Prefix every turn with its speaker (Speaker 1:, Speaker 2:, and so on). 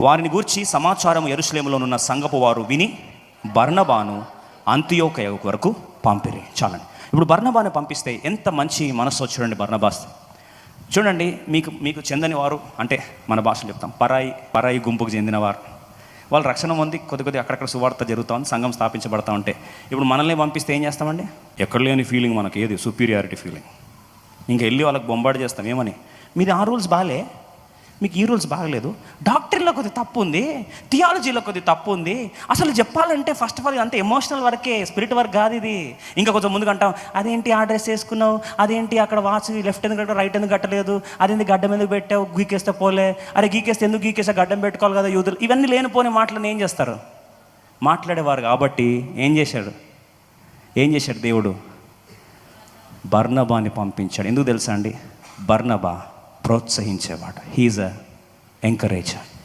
Speaker 1: వారిని గూర్చి సమాచారం ఎరుసలేములోనున్న సంగపు వారు విని బర్ణబాను అంత్యోకయ వరకు పంపిరి. చాలండి. ఇప్పుడు బర్ణబాను పంపిస్తే ఎంత మంచి మనసు చూడండి బర్ణబాస్ చూడండి మీకు మీకు చెందని వారు అంటే మన భాషలో చెప్తాం. పరాయి పరాయి గుంపుకు చెందినవారు. వాళ్ళు రక్షణ పొంది కొద్ది కొద్ది అక్కడక్కడ సువార్త జరుగుతూ ఉంది సంఘం స్థాపించబడతా ఉంటే. ఇప్పుడు మనల్ని పంపిస్తే ఏం చేస్తామండి? ఎక్కడ లేని ఫీలింగ్ మనకి ఏది? సుపీరియారిటీ ఫీలింగ్ ఇంకా వెళ్ళి వాళ్ళకి బొంబాటు చేస్తాం ఏమని? మీది ఆ రూల్స్ బాగాలే మీకు ఈ రూల్స్ బాగలేదు. డాక్టర్లో కొద్ది తప్పు ఉంది థియాలజీలో కొద్ది తప్పు ఉంది అసలు చెప్పాలంటే ఫస్ట్ ఆఫ్ ఆల్ అంత ఎమోషనల్ వర్కే స్పిరిట్ వర్క్ కాదు ఇది. ఇంకా కొంచెం ముందుకు అంటాం అదేంటి ఆ డ్రెస్ వేసుకున్నావు? అదేంటి అక్కడ వాచ్ లెఫ్ట్ ఎందుకు కట్టావు రైట్ ఎందుకు కట్టలేదు? అదేంటి గడ్డం ఎందుకు పెట్టావు? గీకేస్తే పోలే. అరే గీకేస్తే ఎందుకు గీకేస్తే గడ్డం పెట్టుకోవాలి కదా యూదులు? ఇవన్నీ లేనిపోని మాటలను ఏం చేస్తారు? మాట్లాడేవారు కాబట్టి ఏం చేశాడు? ఏం చేశాడు దేవుడు? బర్నబాని పంపించాడు. ఎందుకు తెలుసా అండి? బర్నబా. ప్రోత్సహించేవాడు. He's a ఎంకరేజర్